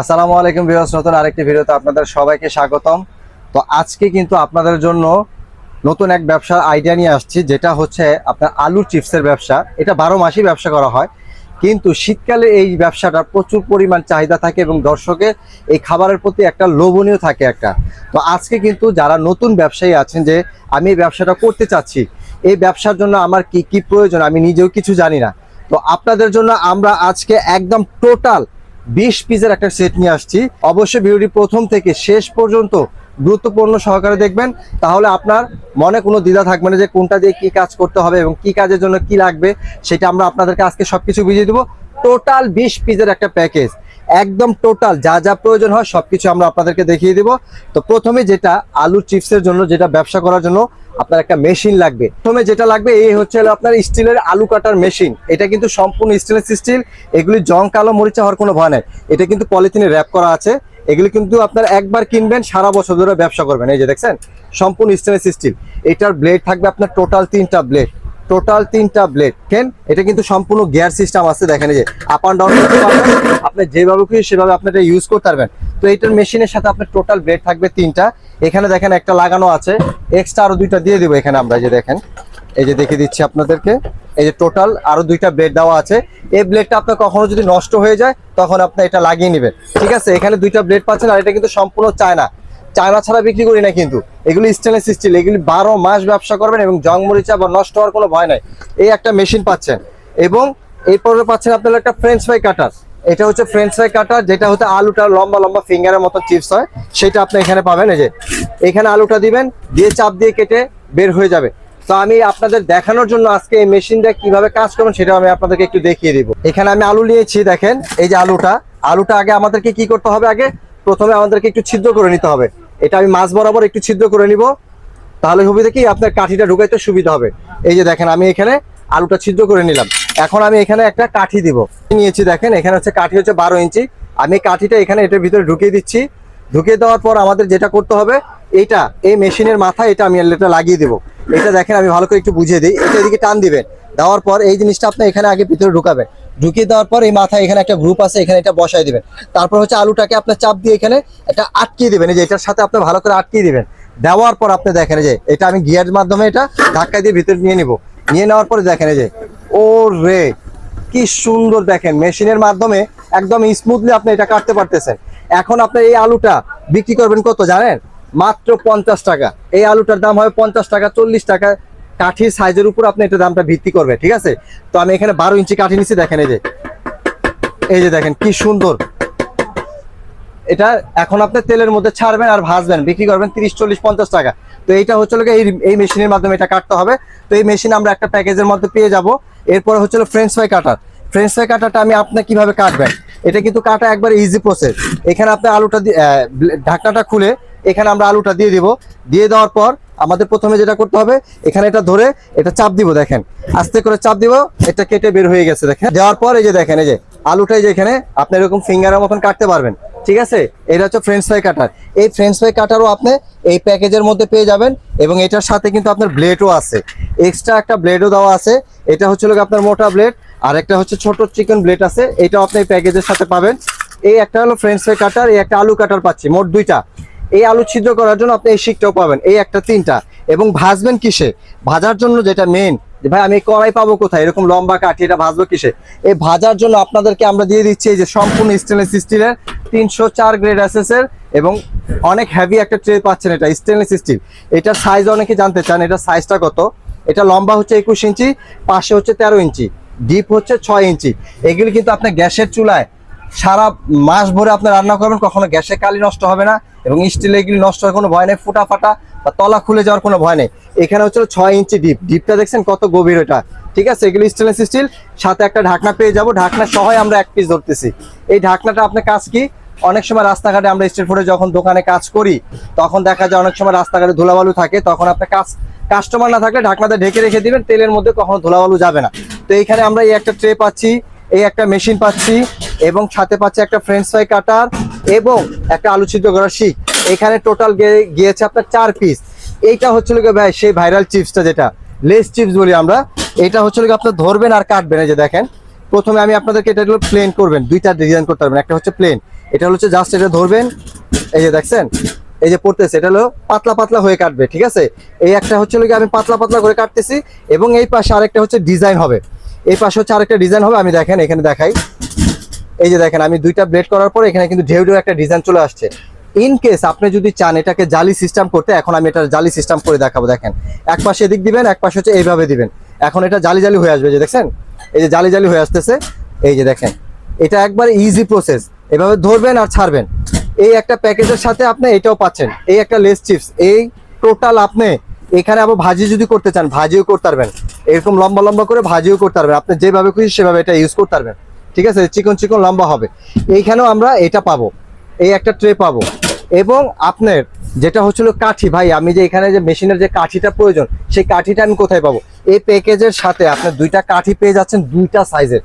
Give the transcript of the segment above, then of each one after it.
আসসালামু আলাইকুম বিরাজ নতুন আরেকটি ভিডিওতে আপনাদের সবাইকে স্বাগতম। তো আজকে কিন্তু আপনাদের জন্য নতুন এক ব্যবসার আইডিয়া নিয়ে আসছি, যেটা হচ্ছে আপনার আলু চিপসের ব্যবসা। এটা বারো মাসই ব্যবসা করা হয়, কিন্তু শীতকালে এই ব্যবসাটা প্রচুর পরিমাণ চাহিদা থাকে এবং দর্শকের এই খাবারের প্রতি একটা লোভনীয় থাকে একটা। তো আজকে কিন্তু যারা নতুন ব্যবসায়ী আছেন যে, আমি এই ব্যবসাটা করতে চাচ্ছি, এই ব্যবসার জন্য আমার কি কি প্রয়োজন আমি নিজেও কিছু জানি না। তো আপনাদের জন্য আমরা আজকে একদম টোটাল বিশ পিসের একটা সেট নিয়ে আসছি। অবশ্যই ভিডিওটি প্রথম থেকে শেষ পর্যন্ত গুরুত্বপূর্ণ সহকারে দেখবেন। তাহলে আপনার মনে কোনো দ্বিধা থাকবে না যে কোনটা দিয়ে কি কাজ করতে হবে এবং কি কাজের জন্য কি লাগবে, সেটা আমরা আপনাদেরকে আজকে সবকিছু বুঝিয়ে দেবো। টোটাল বিশ পিসের একটা প্যাকেজ। একদম টোটাল যা যা প্রয়োজন হয় সবকিছু আমরা আপনাদেরকে দেখিয়ে দিব। তো প্রথমে যেটা আলু চিপসের জন্য, যেটা ব্যবসা করার জন্য আপনার একটা মেশিন লাগবে। প্রথমে যেটা লাগবে, এই হচ্ছে আপনার স্টিলের আলু কাটার মেশিন। এটা কিন্তু সম্পূর্ণ স্টেনলেস স্টিল, এগুলি জং, কালো মরিচা হওয়ার কোনো ভয় নাই। এটা কিন্তু পলিথিনে র্যাপ করা আছে। এগুলি কিন্তু আপনার একবার কিনবেন, সারা বছর ধরে ব্যবসা করবেন। এই যে দেখছেন, সম্পূর্ণ স্টেনলেস স্টিল। এটার ব্লেড থাকবে আপনার টোটাল তিনটা ব্লেড টোটাল তিনটা ব্লেড কেন এটা কিন্তু সম্পূর্ণ গিয়ার সিস্টেম আছে, দেখেন যে আপ অ্যান্ড ডাউন আপনি যেভাবে খুশি সেভাবে আপনি এটা ইউজ করতে পারবেন। তো এইটার মেশিনের সাথে আপনার টোটাল ব্লেড থাকবে তিনটা। এখানে দেখেন একটা লাগানো আছে। এক্সট্রা আরও দুইটা দিয়ে দিব এখানে আমরা যে দেখেন। এই যে দেখিয়ে দিচ্ছি আপনাদেরকে। এই যে টোটাল আরও দুইটা ব্লেড দেওয়া আছে। এই ব্লেডটা আপনার কখনো যদি নষ্ট হয়ে যায়, তখন আপনি এটা লাগিয়ে নেবেন। ঠিক আছে? এখানে দুইটা ব্লেড পাচ্ছেন, আর এটা কিন্তু সম্পূর্ণ চায়না। চায়না ছাড়া বিক্রি করি না কিন্তু। এগুলি স্টেনলেস স্টিল এগুলি বারো মাস ব্যবসা করবেন এবং জং মরিচা বা নষ্ট হওয়ার কোনো ভয় নাই। এই একটা মেশিন পাচ্ছেন। এবং এরপরে পাচ্ছেন আপনারা একটা ফ্রেঞ্চ ফ্রাই কাটার এটা হচ্ছে ফ্রেঞ্চ ফ্রাই কাটার যেটা হচ্ছে আলুটা লম্বা লম্বা ফিঙ্গারের মতো চিপস হয়। সেটা আপনি এখানে পাবেন, এই যে। এখানে আলুটা দিবেন, দিয়ে চাপ দিয়ে কেটে বের হয়ে যাবে। তো আমি আপনাদের দেখানোর জন্য আজকে এই মেশিনটা কীভাবে কাজ করবেন সেটা আমি আপনাদেরকে একটু দেখিয়ে দিব। এখানে আমি আলু নিয়েছি, দেখেন, এই যে আলুটা। আলুটা আগে আমাদেরকে কি করতে হবে আগে? প্রথমে আমাদেরকে একটু ছিদ্র করে নিতে হবে। এটা আমি মাছ বরাবর একটু ছিদ্র করে নিব। তাহলে সুবিধা কি, আপনার কাঠিটা ঢুকাইতে সুবিধা হবে। এই যে দেখেন, আমি এখানে আলুটা ছিদ্র করে নিলাম। এখন আমি এখানে একটা কাঠি দিব। নিয়েছি দেখেন, এখানে হচ্ছে কাঠি হচ্ছে বারো ইঞ্চি। আমি কাঠিটা এখানে এটার ভিতরে ঢুকিয়ে দিচ্ছি। ঢুকিয়ে দেওয়ার পর আমাদের যেটা করতে হবে এইটা এই মেশিনের মাথায় এটা আমি এটা লাগিয়ে দিব। এটা দেখেন, আমি ভালো করে একটু বুঝিয়ে দিই। এটা এদিকে টান দিবেন। দেওয়ার পর এই জিনিসটা আপনি এখানে আগে ভিতরে ঢুকাবেন। ঢুকিয়ে দেওয়ার পর এই মাথায় এখানে একটা গ্রুপ আছে, এখানে এটা বসাই দিবেন। তারপর হচ্ছে আলুটাকে আপনার চাপ দিয়ে এখানে এটা আটকিয়ে দিবেন, এই যে এটার সাথে আপনি ভালো করে আটকিয়ে দিবেন। দেওয়ার পর আপনি দেখেন যে, এটা আমি গিয়ার মাধ্যমে এটা ধাক্কা দিয়ে ভিতরে নিয়ে নিব। নিয়ে নেওয়ার পরে দেখেন যে ও রে কি সুন্দর দেখেন। মেশিনের মাধ্যমে একদম স্মুথলি আপনি এটা কাটতে পারতেছেন। এখন আপনি এই আলুটা বিক্রি করবেন কত জানেন? মাত্র পঞ্চাশ টাকা। এই আলুটার দাম হবে পঞ্চাশ টাকা, চল্লিশ টাকা। কাঠির সাইজের উপর আপনি এটা দামটা ভিত্তি করবে, ঠিক আছে? তো আমি এখানে বারো ইঞ্চি কাঠি নিচ্ছি দেখেন এই যে। এই যে দেখেন, কি সুন্দর। এটা এখন আপনি তেলের মধ্যে ছাড়বেন আর ভাজবেন, বিক্রি করবেন তিরিশ, চল্লিশ, পঞ্চাশ টাকা। তো এইটা হচ্ছে হলো এই এই মেশিনের মাধ্যমে এটা কাটতে হবে। তো এই মেশিন আমরা একটা প্যাকেজের মধ্যে পেয়ে যাব। এরপরে হচ্ছে french fry cutter french fry কাটারটা আমি আপনি কীভাবে কাটবেন? এটা কিন্তু কাটা একবার ইজি প্রসেস এখানে আপনি আলুটা ঢাকনাটা খুলে এখানে আমরা আলুটা দিয়ে দিব। দিয়ে দেওয়ার পর আমাদের প্রথমে যেটা করতে হবে, এখানে এটা ধরে এটা চাপ দিব দেখেন। আস্তে করে চাপ দিব, এটা কেটে বের হয়ে গেছে দেখেন। দেওয়ার পর এই যে দেখেন, এই যে আলুটাই যে এখানে আপনি এরকম ফিঙ্গারের মতন কাটতে পারবেন, ঠিক আছে? এটা হচ্ছে ফ্রেঞ্চ ফ্রাই কাটার এই ফ্রেঞ্চ ফ্রাই কাটারও আপনি এই প্যাকেজের মধ্যে পেয়ে যাবেন এবং এটার সাথে কিন্তু আপনার ব্লেডও আছে। এক্সট্রা একটা ব্লেডও দেওয়া আছে। এটা হচ্ছে আপনার মোটা ব্লেড আর একটা হচ্ছে ছোট চিকেন ব্লেড আছে। এটাও আপনি এই প্যাকেজের সাথে পাবেন। এই একটা হলো ফ্রেঞ্চ ফ্রাই কাটার এই একটা আলু কাটার পাচ্ছি, মোট দুইটা। এই আলু ছিদ্র করার জন্য আপনি এই শিকটাও পাবেন, এই একটা তিনটা। এবং ভাজবেন কিসে? ভাজার জন্য যেটা মেন ভাই, আমি কড়াই পাবো কোথায়? এরকম লম্বা কাঠি, এটা ভাজবো কিসে? এই ভাজার জন্য আপনাদেরকে আমরা দিয়ে দিচ্ছি এই যে সম্পূর্ণ স্টেনলেস স্টিলের তিনশো চার গ্রেড এসএস এর এবং অনেক হেভি একটা ট্রে পাচ্ছেন এটা স্টেনলেস স্টিল এটার সাইজ অনেকে জানতে চান, এটা সাইজটা কত? এটা লম্বা হচ্ছে একুশ ইঞ্চি, পাশে হচ্ছে তেরো ইঞ্চি ডিপ হচ্ছে ছয় ইঞ্চি। এগুলি কিন্তু আপনার গ্যাসের চুলায় সারা মাস ভরে আপনি রান্না করবেন, কখনো গ্যাসে কালি নষ্ট হবে না এবং স্টিলে এগুলি নষ্ট হওয়ার কোনো ভয় নেই ফুটা ফাটা বা তলা খুলে যাওয়ার কোনো ভয় নেই। এখানে হচ্ছে ছয় ইঞ্চি ডিপ ডিপটা দেখছেন কত গভীর এটা। ঠিক আছে, এগুলি স্টেনলেস স্টিল সাথে একটা ঢাকনা পেয়ে যাব। ঢাকনা সহায় আমরা এক পিস ধরতেছি। এই ঢাকনাটা আপনার কাজ কি? অনেক সময় রাস্তাঘাটে আমরা স্ট্রিট ফুডে যখন দোকানে কাজ করি, তখন দেখা যায় অনেক সময় রাস্তাঘাটে ধুলাবালু থাকে, তখন আপনার কাজ কাস্টমার না থাকলে ঢাকনাতে ঢেকে রেখে দিবেন, তেলের মধ্যে কখনো ধুলাবালু যাবে না। তো এইখানে আমরা এই একটা ট্রে পাচ্ছি। এই একটা মেশিন পাচ্ছি এবং সাথে পাচ্ছি একটা ফ্রেঞ্চ ফ্রাই কাটার এবং একটা আলু সিদ্ধ করার এখানে টোটাল গিয়েছে আপনার চার পিস এইটা হচ্ছিল ভাই, সেই ভাইরাল চিপসটা যেটা। লেস চিপস বলি আমরা। এটা হচ্ছিল আপনার ধরবেন আর কাটবেন, এই যে দেখেন। প্রথমে আমি আপনাদেরকে এটা হলো প্লেন করবেন, দুইটা ডিজাইন করতে পারবেন। একটা হচ্ছে প্লেন এটা হচ্ছে জাস্ট এটা ধরবেন। এই যে দেখছেন? এই যে পড়তেছে, এটা হলো পাতলা পাতলা হয়ে কাটবে, ঠিক আছে? এই একটা হচ্ছে আমি পাতলা পাতলা করে কাটতেছি এবং এই পাশে আরেকটা হচ্ছে ডিজাইন হবে। এই পাশে হচ্ছে আরেকটা ডিজাইন হবে, আমি দেখেন, এখানে দেখাই। এই যে দেখেন, আমি দুইটা ব্লেড করার পর এখানে কিন্তু ঢেউ ঢেউ একটা ডিজাইন চলে আসছে। ইন কেস আপনি যদি চান এটাকে জালি সিস্টেম করতে, এখন আমি এটা জালি সিস্টেম করে দেখাবো, দেখেন। এক পাশে এদিক দিবেন, এক পাশে হচ্ছে এইভাবে দিবেন। এখন এটা জালি জালি হয়ে আসবে যে দেখছেন? এই যে জালি জালি হয়ে আসতেছে, এই যে দেখেন। এটা একবার ইজি প্রসেস এভাবে ধরবেন আর ছাড়বেন। এই একটা প্যাকেজের সাথে আপনি এটাও পাচ্ছেন। এই একটা লেস চিপস এই টোটাল আপনি এখানে আবার ভাজি যদি করতে চান, ভাজিও করতে পারবেন। এরকম লম্বা লম্বা করে ভাজিও করতে পারবেন। আপনি যেভাবে খুশি সেভাবে এটা ইউজ করতে পারবেন। ঠিক আছে? চিকন চিকন লম্বা হবে। এইখানেও আমরা এটা পাবো। এই একটা ট্রে পাবো। এবং আপনার যেটা হচ্ছিল কাঠি, ভাই, আমি যে এখানে যে মেশিনের যে কাঠিটা প্রয়োজন, সেই কাঠিটা আমি কোথায় পাবো? এই প্যাকেজের সাথে আপনার দুইটা কাঠি পেয়ে যাচ্ছেন দুইটা সাইজের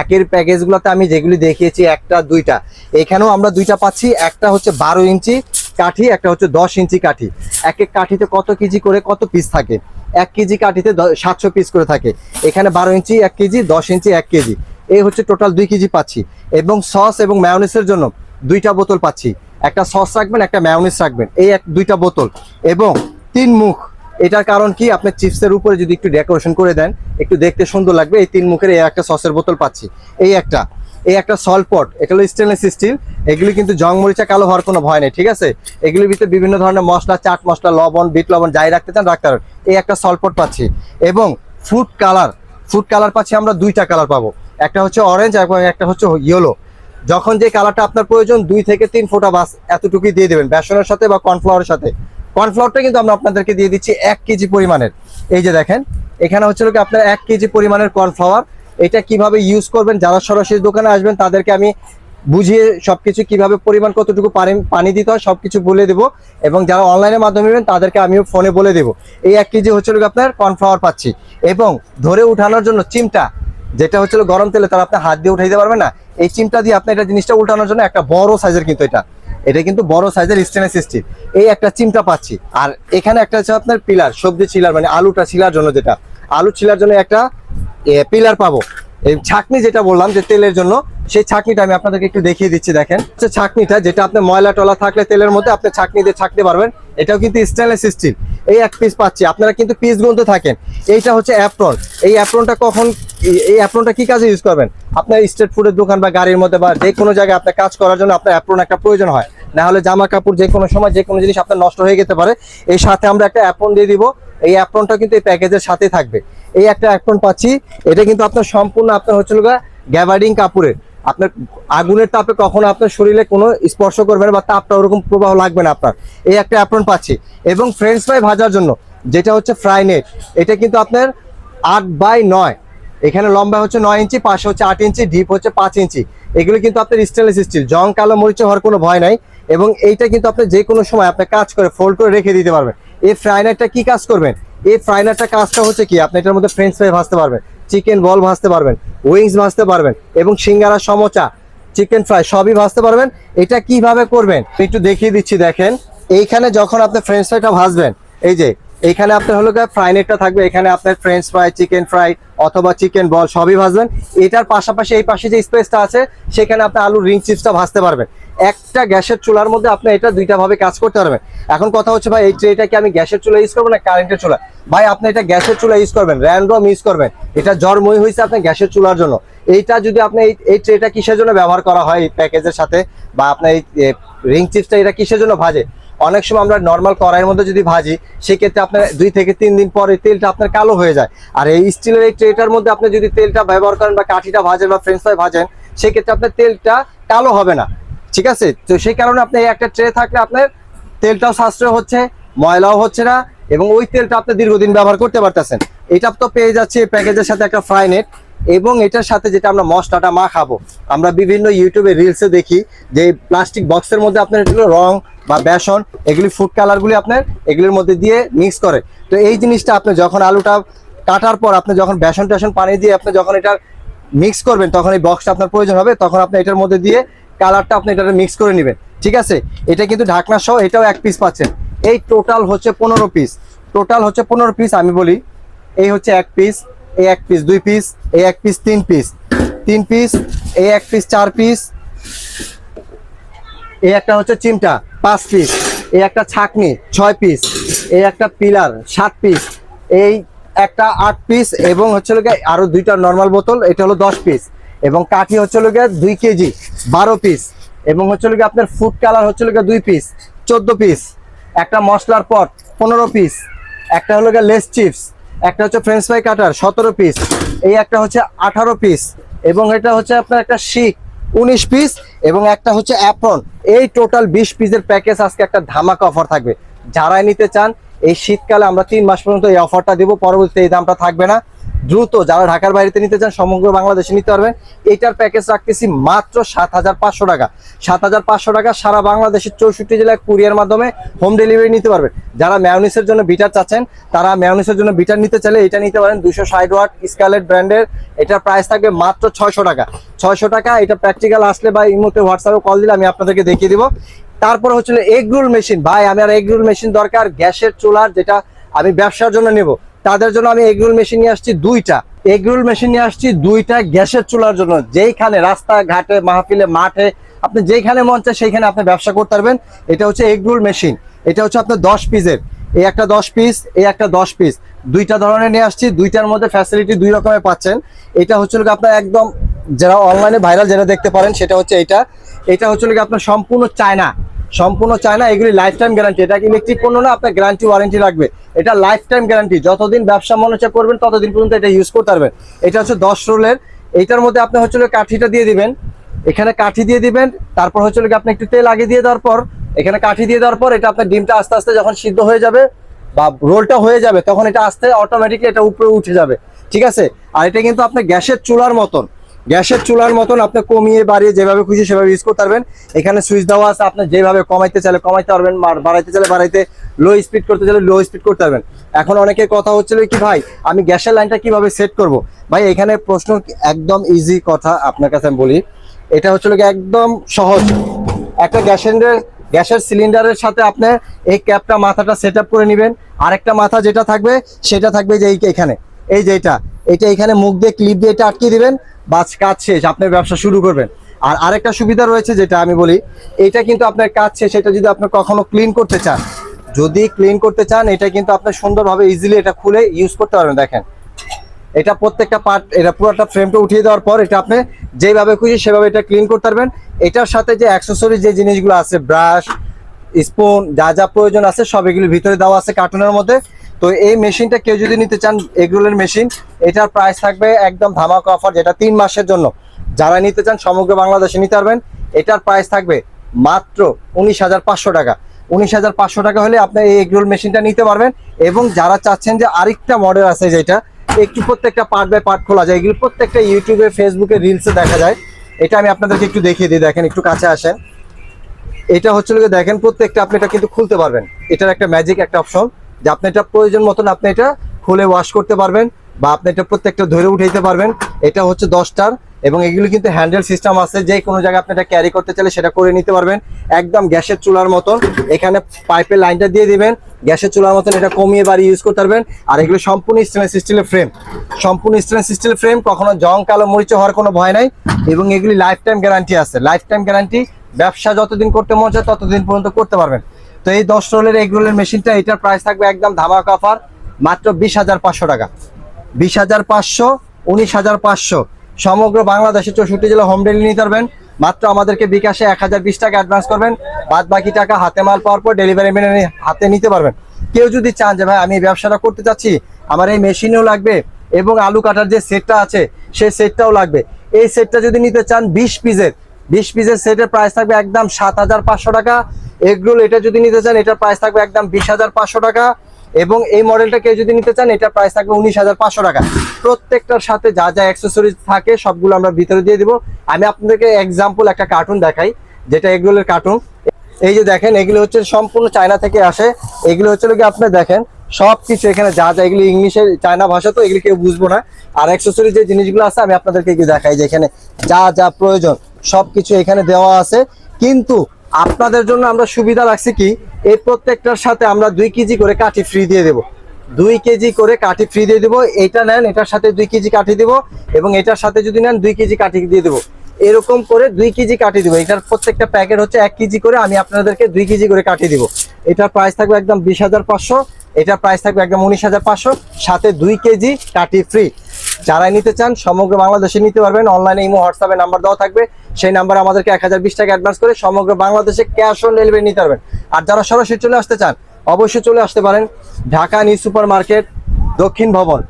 আগের প্যাকেজগুলোতে আমি যেগুলি দেখিয়েছি, একটা, দুইটা। এখানেও আমরা দুইটা পাচ্ছি। একটা হচ্ছে বারো ইঞ্চি কাঠি, একটা হচ্ছে দশ ইঞ্চি কাঠি। এক এক কাঠিতে কত কেজি করে কত পিস থাকে? এক কেজি কাঠিতে সাতশো পিস করে থাকে। এখানে বারো ইঞ্চি এক কেজি, দশ ইঞ্চি এক কেজি। এই হচ্ছে টোটাল দুই কেজি পাচ্ছি। এবং সস এবং ম্যায়োনিসের জন্য দুইটা বোতল পাচ্ছি। একটা সস রাখবেন, একটা ম্যায়োনিস রাখবেন। এই এক, দুইটা বোতল। এবং তিন মুখ। এটার কারণ কি? আপনার চিপসের উপরে যদি একটু ডেকোরেশন করে দেন, একটু দেখতে সুন্দর লাগবে। এই তিন মুখের এই একটা সসের বোতল পাচ্ছি। এই একটা। এই একটা সল্ট পট এটা হলো স্টেনলেস স্টিল এগুলি কিন্তু জং মরিচা কালো হওয়ার কোনো ভয় নেই, ঠিক আছে? এগুলির ভিতরে বিভিন্ন ধরনের মশলা, চাট মশলা, লবণ, বিট লবণ, যাই রাখতে চান, রাখতে পারেন। এই একটা সল্ট পট পাচ্ছি। এবং ফুড কালার ফুড কালার পাচ্ছি আমরা দুইটা কালার পাবো। একটা হচ্ছে অরেঞ্জ এবং একটা হচ্ছে ইয়েলো যখন যে কালারটা আপনার প্রয়োজন, দুই থেকে তিন ফোটা বাস এতটুকুই দিয়ে দেবেন, বেসনের সাথে বা কর্নফ্লাওয়ারের সাথে। কর্নফ্লাওয়ারটা কিন্তু আমরা আপনাদেরকে দিয়ে দিচ্ছি এক কেজি পরিমাণের। এই যে দেখেন, এখানে হচ্ছে কি আপনার এক কেজি পরিমাণের কর্নফ্লাওয়ার এটা কীভাবে ইউজ করবেন, যারা সরাসরি দোকানে আসবেন, তাদেরকে আমি বুঝিয়ে সবকিছু কীভাবে পরিমাণ কতটুকু পানি দিতে হয় সবকিছু বলে দেবো। এবং যারা অনলাইনের মাধ্যমে নেবেন, তাদেরকে আমিও ফোনে বলে দেবো। এই এক কেজি হচ্ছে কি আপনার কর্নফ্লাওয়ার পাচ্ছি। এবং ধরে উঠানোর জন্য চিমটা, যেটা হচ্ছিল গরম তেলে, তারা আপনি হাত দিয়ে উঠাইতে পারবেন না। এই চিমটা দিয়ে আপনি এটা জিনিসটা উঠানোর জন্য একটা বড় সাইজের কিন্তু এটা। এটা কিন্তু বড় সাইজের স্টেনলেস স্টিল এই একটা চিমটা পাচ্ছি। আর এখানে একটা হচ্ছে আপনার পিলার সবজি ছিলার মানে আলুটা ছিলার জন্য যেটা। আলু ছিলার জন্য একটা পিলার পাবো। এই ছাকনি যেটা বললাম, যে তেলের জন্য, সেই ছাকনিটা আমি আপনাদেরকে একটু দেখিয়ে দিচ্ছি, দেখেন। হচ্ছে ছাকনিটা, যেটা আপনার ময়লা টলা থাকলে তেলের মধ্যে আপনি ছাকনি দিয়ে ছাকতে পারবেন, এটাও কিন্তু স্টেনলেস স্টিল এই এক পিস পাচ্ছি, আপনারা কিন্তু পিস গুনতে থাকেন। এইটা হচ্ছে অ্যাপ্রন এই অ্যাপ্রনটা কখন, এই- অ্যাপ্রনটা কি কাজে ইউজ করবেন? আপনার স্ট্রিট ফুডের দোকান বা গাড়ির মধ্যে বা যে কোনো জায়গায় আপনার কাজ করার জন্য আপনার অ্যাপ্রন একটা প্রয়োজন হয়। না হলে জামা কাপড় যে কোনো সময় যে কোনো জিনিস আপনার নষ্ট হয়ে যেতে পারে। এই সাথে আমরা একটা অ্যাপ্রন দিয়ে দিব। এই অ্যাপ্রনটা কিন্তু এই প্যাকেজের সাথে থাকবে। এই একটা অ্যাপ্রন পাচ্ছি, এটা কিন্তু আপনার সম্পূর্ণ আপনার হচ্ছিল গ্যাভার্ডিং কাপড়ের। আপনার আগুনের তাপে কখনো আপনার শরীরে কোনো স্পর্শ করবে না বা তাপটা ওরকম প্রবাহ লাগবে না আপনার। এই একটা অ্যাপ্রন পাচ্ছি। এবং ফ্রেঞ্চ ফ্রাই ভাজার জন্য, যেটা হচ্ছে ফ্রাই নেট এটা কিন্তু আপনার আট বাই নয়। এখানে লম্বা হচ্ছে নয় ইঞ্চি, পাশে হচ্ছে আট ইঞ্চি ডিপ হচ্ছে পাঁচ ইঞ্চি। এগুলো কিন্তু আপনার স্টেনলেস স্টিল জং, কালো, মরিচে হওয়ার কোনো ভয় নাই। এবং এইটা কিন্তু আপনি যে কোনো সময় আপনি কাজ করে ফোল্ড করে রেখে দিতে পারবেন। এই ফ্রাইনারটা কি কাজ করবেন? এই ফ্রাইনারটা কাজটা হচ্ছে কি? আপনি এটার মধ্যে ফ্রেঞ্চ ফ্রাই ভাজতে পারবেন চিকেন বল ভাজতে পারবেন উইংস ভাজতে পারবেন এবং সিঙ্গারা, সমোচা চিকেন ফ্রাই সবই ভাজতে পারবেন। এটা কীভাবে করবেন? একটু দেখিয়ে দিচ্ছি, দেখেন। এইখানে যখন আপনি ফ্রেঞ্চ ফ্রাইটা ভাজবেন, এই যে, এইখানে আপনার হলো ফ্রাই নেটটা থাকবে, এখানে আপনার ফ্রেঞ্চ ফ্রাই চিকেন ফ্রাই অথবা চিকেন বল সবই ভাজবেন। এটার পাশাপাশি এই পাশে যে স্পেসটা আছে, সেখানে আপনি আলুর রিং চিপসটা ভাজতে পারবেন। একটা গ্যাসের চুলার মধ্যে আপনি এটা দুইটা ভাবে কাজ করতে পারবেন। এখন কথা হচ্ছে ভাই, এই ট্রেটা কি আমি গ্যাসের চুলা ইউজ করব না কারেন্টের চুলা ভাই, আপনি এটা গ্যাসের চুলা ইউজ করবেন র্যান্ডম ইউজ করবেন। এটা জন্মই হয়েছে আপনার গ্যাসের চুলার জন্য। এইটা যদি আপনি এই ট্রেটা কিসের জন্য ব্যবহার করা হয়, এই প্যাকেজের সাথে? বা আপনার এই রিং চিপসটা এটা কিসের জন্য ভাজে? অনেক সময় আমরা নর্মাল কড়াইয়ের মধ্যে যদি ভাজি, সেক্ষেত্রে আপনার দুই থেকে তিন দিন পরে তেলটা আপনার কালো হয়ে যায়। আর এই স্টিলের এই ট্রেটার মধ্যে আপনি যদি তেলটা ব্যবহার করেন বা কাঠিটা ভাজেন বা ফ্রেঞ্চ ফ্রাই ভাজেন, সেক্ষেত্রে আপনার তেলটা কালো হবে না। ঠিক আছে? তো সেই কারণে আপনি একটা ট্রে থাকলে আপনার তেলটাও সাশ্রয় হচ্ছে, ময়লাও হচ্ছে না এবং ওই তেলটা আপনি দীর্ঘদিন ব্যবহার করতে পারতেছেন। এটা তো পেয়ে যাচ্ছে প্যাকেজের সাথে একটা ফ্রাই নেট এবং এটার সাথে যেটা আমরা মশলাটা মা খাব আমরা বিভিন্ন ইউটিউবে রিলসে দেখি যে প্লাস্টিক বক্সের মধ্যে আপনার এগুলো রং বা বেসন, এগুলি ফুড কালারগুলি আপনার এগুলির মধ্যে দিয়ে মিক্স করে। তো এই জিনিসটা আপনি যখন আলুটা কাটার পর আপনি যখন বেসন টেসন পানি দিয়ে আপনি যখন এটা মিক্স করবেন, তখন এই বক্সটা আপনার প্রয়োজন হবে, তখন আপনি এটার মধ্যে দিয়ে কালারটা আপনি এটা মিক্স করে নেবেন, ঠিক আছে? এটা কিন্তু ঢাকনা সহ এটাও এক পিস পাচ্ছেন। এই টোটাল হচ্ছে পনেরো পিস টোটাল হচ্ছে পনেরো পিস আমি বলি, এই হচ্ছে এক পিস এই এক পিস দুই পিস এই এক পিস তিন পিস তিন পিস এই এক পিস চার পিস এই একটা হচ্ছে চিমটা, পাঁচ পিস এই একটা ছাকনি, ছয় পিস এই একটা পিলার, সাত পিস এই একটা আট পিস এবং হচ্ছে আরও দুইটা নর্মাল বোতল, এটা হলো দশ পিস এবং কাঠি হচ্ছে লোকে দুই কেজি, বারো পিস এবং হচ্ছে লোকে আপনার ফুড কালার হচ্ছে লোকে দুই পিস চোদ্দ পিস একটা মশলার পট, পনেরো পিস একটা হলো গিয়ে লেস চিপস, একটা হচ্ছে ফ্রেঞ্চ ফ্রাই কাটার সতেরো পিস এই একটা হচ্ছে আঠারো পিস এবং এটা হচ্ছে আপনার একটা শিক, উনিশ পিস এবং একটা হচ্ছে অ্যাপ্রন এই টোটাল বিশ পিসের প্যাকেজ আজকে একটা ধামাকা অফার থাকবে। যারাই নিতে চান, এই শীতকালে আমরা তিন মাস পর্যন্ত এই অফারটা দেবো, পরবর্তীতে এই দামটা থাকবে না। দ্রুত যারা ঢাকার বাইরেতে নিতে চান, সমগ্র বাংলাদেশে নিতে পারবেন। এটার প্যাকেজ রাখতেছি মাত্র সাত হাজার পাঁচশো টাকা। সাত হাজার পাঁচশো টাকা সারা বাংলাদেশের চৌষট্টি জেলায় কুরিয়ার মাধ্যমে হোম ডেলিভারি নিতে পারবেন। যারা ম্যাউনিসের জন্য বিটার চাচ্ছেন, তারা ম্যাউনিসের জন্য বিটার নিতে চাইলে এটা নিতে পারেন দুশো ষাট ওয়াট স্কালেট ব্র্যান্ডের এটার প্রাইস থাকবে মাত্র ছয়শো টাকা। ছয়শো টাকা, এটা প্র্যাকটিক্যাল আসলে বা এই মুহূর্তে হোয়াটসঅ্যাপে কল দিলে আমি আপনাদেরকে দেখিয়ে দিব। তারপরে হচ্ছে এগ রোল মেশিন ভাই, আমি আর এগ রোল মেশিন দরকার, গ্যাসের চুলার যেটা আমি ব্যবসার জন্য নেব। তাদের জন্য আমি এগ রোল মেশিন নিয়ে আসছি দুইটা। এগ রোল মেশিন নিয়ে আসছি দুইটা গ্যাসের চুলার জন্য। যেইখানে রাস্তা ঘাটে মাহফিলে, মাঠে আপনি যেইখানে মন চায় সেইখানে আপনি ব্যবসা করতে পারবেন। এটা হচ্ছে এগ রোল মেশিন। এটা হচ্ছে আপনার দশ পিসের। এই একটা দশ পিস, এই একটা দশ পিস। দুইটা ধরনের নিয়ে আসছি, দুইটার মধ্যে ফ্যাসিলিটি দুই রকমের পাচ্ছেন। এটা হচ্ছে আপনার একদম যারা অনলাইনে ভাইরাল যেটা দেখতে পারেন, সেটা হচ্ছে এটা। এটা হচ্ছে আপনার সম্পূর্ণ চায়না। সম্পূর্ণ চায়না এগুলি লাইফ টাইম গ্যারান্টি এটা ইলেকট্রিক পণ্য না? আপনার গ্যারান্টি ওয়ারেন্টি রাখবে এটা লাইফ টাইম গ্যারান্টি যতদিন ব্যবসা মনে করবেন, ততদিন পর্যন্ত এটা ইউজ করতে পারবেন। এটা হচ্ছে দশ রোলের। এইটার মধ্যে আপনি হচ্ছে কাঠিটা দিয়ে দিবেন। এখানে কাঠি দিয়ে দিবেন। তারপর হচ্ছে আপনি একটু তেল আগে দিয়ে দেওয়ার পর, এখানে কাঠি দিয়ে দেওয়ার পর, এটা আপনার ডিমটা আস্তে আস্তে যখন সিদ্ধ হয়ে যাবে বা রোলটা হয়ে যাবে, তখন এটা আস্তে অটোমেটিকলি এটা উপরে উঠে যাবে। ঠিক আছে? আর এটা কিন্তু আপনার গ্যাসের চুলার মতন। গ্যাসের চুলার মতন আপনি কমিয়ে বাড়িয়ে যেভাবে খুশি সেভাবে ইউজ করতে পারবেন। এখানে সুইচ দেওয়া আছে, আপনি যেভাবে কমাইতে চাইলে কমাইতে পারবেন বাড়াইতে চাইলে বাড়াইতে লো স্পিড করতে চাইলে লো স্পিড করতে পারবেন। এখন অনেকের কথা হচ্ছিল কি, ভাই, আমি গ্যাসের লাইনটা কীভাবে সেট করব? ভাই, এখানে প্রশ্ন একদম ইজি কথা আপনার কাছে আমি বলি। এটা হচ্ছে কি, একদম সহজ। একটা গ্যাসের গ্যাসের সিলিন্ডারের সাথে আপনি এই ক্যাপটা মাথাটা সেট করে নেবেন। আরেকটা মাথা যেটা থাকবে, সেটা থাকবে যে এই- এখানে। এই যে এটা। এটা এখানে মুখ দিয়ে ক্লিপ দিয়ে এটা আটকে দিবেন, বাস কাজ শেষ আপনি ব্যবসা শুরু করবেন। আর আরেকটা সুবিধা রয়েছে যেটা আমি বলি, এটা কিন্তু আপনার কাজ শেষ, এটা যদি আপনি কখনো ক্লিন করতে চান, যদি ক্লিন করতে চান, এটা কিন্তু আপনি সুন্দরভাবে ইজিলি এটা খুলে ইউজ করতে পারবেন, দেখেন। এটা প্রত্যেকটা পার্ট এটা পুরোটা ফ্রেমটা উঠিয়ে দেওয়ার পর এটা আপনি যেভাবে খুশি সেভাবে এটা ক্লিন করতে পারবেন। এটার সাথে যে অ্যাক্সেসরি যে জিনিসগুলো আছে ব্রাশ স্পুন যা যা প্রয়োজন আছে, সব এগুলোর ভিতরে দেওয়া আছে কার্টুনের মধ্যে। তো এই মেশিনটা কেউ যদি নিতে চান এগরোলের মেশিন, এটার প্রাইস থাকবে একদম ধামাকা অফার যেটা তিন মাসের জন্য। যারা নিতে চান, সমগ্র বাংলাদেশে নিতে পারবেন। এটার প্রাইস থাকবে মাত্র উনিশ হাজার পাঁচশো টাকা। উনিশ হাজার পাঁচশো টাকা হলে আপনি এই এগরোল মেশিনটা নিতে পারবেন। এবং যারা চাচ্ছেন যে আরেকটা মডেল আছে যেটা, একটু প্রত্যেকটা পার্ট বাই পার্ট খোলা যায়। এগুলো প্রত্যেকটা ইউটিউবে ফেসবুকে রিলসে দেখা যায়। এটা আমি আপনাদেরকে একটু দেখিয়ে দিই, দেখেন একটু কাছে আসেন। এটা হচ্ছে দেখেন, প্রত্যেকটা আপনি এটা কিন্তু খুলতে পারবেন। এটার একটা ম্যাজিক একটা অপশন যে আপনি এটা প্রয়োজন মতন আপনি এটা খুলে ওয়াশ করতে পারবেন বা আপনি এটা প্রত্যেকটা ধরে উঠাইতে পারবেন। এটা হচ্ছে দশটার এবং এগুলো কিন্তু হ্যান্ডেল সিস্টেম আছে। যে কোনো জায়গায় আপনি এটা ক্যারি করতে চাইলে সেটা করে নিতে পারবেন। একদম গ্যাসের চুলার মতন। এখানে পাইপের লাইনটা দিয়ে দিবেন। গ্যাসের চুলার মতন এটা কমিয়ে বাড়ি ইউজ করতে পারবেন। আর এগুলো সম্পূর্ণ স্টেনলেস স্টিলের ফ্রেম সম্পূর্ণ স্টেনলেস স্টিলের ফ্রেম কখনো জং, কালো মরিচে হওয়ার কোনো ভয় নাই। এবং এগুলি লাইফ টাইম গ্যারান্টি আছে। লাইফ টাইম গ্যারান্টি ব্যবসা যতদিন করতে মন চায় ততদিন পর্যন্ত করতে পারবেন। তো এই দশ রোলের এগ রোলের মেশিনটা, এটার প্রাইস থাকবে একদম ধামাকা অফার মাত্র বিশ হাজার পাঁচশো টাকা। বিশ হাজার পাঁচশো, উনিশ হাজার পাঁচশো। সমগ্র বাংলাদেশে চৌষট্টি জেলা হোম ডেলিভারি নিতে পারবেন। মাত্র আমাদেরকে বিকাশে এক হাজার বিশ টাকা অ্যাডভান্স করবেন। বাদ বাকি টাকা হাতে মাল পাওয়ার পর ডেলিভারি মেনে হাতে নিতে পারবেন। কেউ যদি চান যে, ভাই, আমি ব্যবসাটা করতে চাচ্ছি, আমার এই মেশিনও লাগবে এবং আলু কাটার যে সেটটা আছে, সেই সেটটাও লাগবে। এই সেটটা যদি নিতে চান বিশ পিসের বিশ পিসের সেটের প্রাইস থাকবে একদম সাত হাজার পাঁচশো টাকা। এগরোল এটা যদি নিতে চান, এটার প্রাইস থাকবে একদম বিশ হাজার পাঁচশো টাকা। এবং এই মডেলটা কেউ যদি নিতে চান, এটার প্রাইস থাকবে উনিশ হাজার পাঁচশো টাকা। প্রত্যেকটার সাথে যা যা অ্যাক্সেসরিজ থাকে, সবগুলো আমরা ভিতরে দিয়ে দিব। আমি আপনাদেরকে এক্সাম্পল একটা কার্টুন দেখাই, যেটা এগরোলের কার্টুন এই যে দেখেন, এগুলো হচ্ছে সম্পূর্ণ চায়না থেকে আসে। এগুলো হচ্ছে কি আপনি দেখেন সব কিছু এখানে যা যা, এগুলো ইংলিশে চায়না ভাষা তো, এগুলো কেউ বুঝব না। আর অ্যাক্সেসরি যে জিনিসগুলো আছে, আমি আপনাদেরকে দেখাই যে এখানে যা যা প্রয়োজন সব কিছু এখানে দেওয়া আছে। কিন্তু আপনাদের জন্য আমরা সুবিধা রাখছি কি? এই প্রত্যেকটার সাথে আমরা দুই কেজি করে কাঠি ফ্রি দিয়ে দেবো। দুই কেজি করে কাঠি ফ্রি দিয়ে দেবো। এটা নেন, এটার সাথে দুই কেজি কাঠি দেবো এবং এটার সাথে যদি নেন, দুই কেজি কাঠি দিয়ে দেবো। এরকম করে দুই কেজি কাটিয়ে দিব। এটার প্রত্যেকটা প্যাকেট হচ্ছে এক কেজি করে। আমি আপনাদেরকে দুই কেজি করে কাটিয়ে দিব। এটার প্রাইস থাকবে একদম বিশ হাজার পাঁচশো। এটার প্রাইস থাকবে একদম উনিশ হাজার পাঁচশো। সাথে দুই কেজি কাটি ফ্রি যারা নিতে চান, সমগ্র বাংলাদেশে নিতে পারবেন। অনলাইনে ইমো হোয়াটসঅ্যাপে নাম্বার দেওয়া থাকবে। সেই নাম্বারে আমাদেরকে এক হাজার বিশ টাকা অ্যাডভান্স করে সমগ্র বাংলাদেশে ক্যাশ অন ডেলিভারি নিতে পারবেন। আর যারা সরাসরি চলে আসতে চান, অবশ্যই চলে আসতে পারেন ঢাকা নিউ সুপার মার্কেট দক্ষিণ ভবন,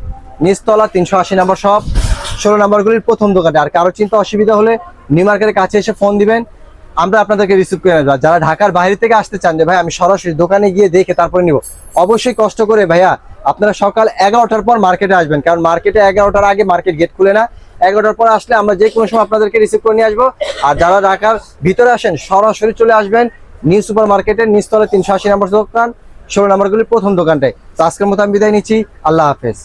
নিচতলা তিনশো আশি নম্বর শপ, ষোলো নম্বরগুলির প্রথম দোকানে। আর কারও চিন্তা অসুবিধা হলে নিউ মার্কেটের কাছে এসে ফোন দিবেন। আমরা আপনাদেরকে রিসিভ করে নেব। যারা ঢাকার বাইরে থেকে আসতে চান যে, ভাই, আমি সরাসরি দোকানে গিয়ে দেখে তারপরে নিব। অবশ্যই কষ্ট করে, ভাইয়া, আপনারা সকাল এগারোটার পর মার্কেটে আসবেন। কারণ মার্কেটে এগারোটার আগে মার্কেট গেট খুলে না। এগারোটার পর আসলে আমরা যে কোনো সময় আপনাদেরকে রিসিভ করে নিয়ে আসব। আর যারা ঢাকার ভিতরে আসেন, সরাসরি চলে আসবেন নিউ সুপার মার্কেটের নিচতলা তিনশো আশি নম্বর দোকান, ষোলো নম্বরগুলির প্রথম দোকানটায়। তো আজকের মতো আমি বিদায় নিচ্ছি। আল্লাহ হাফেজ।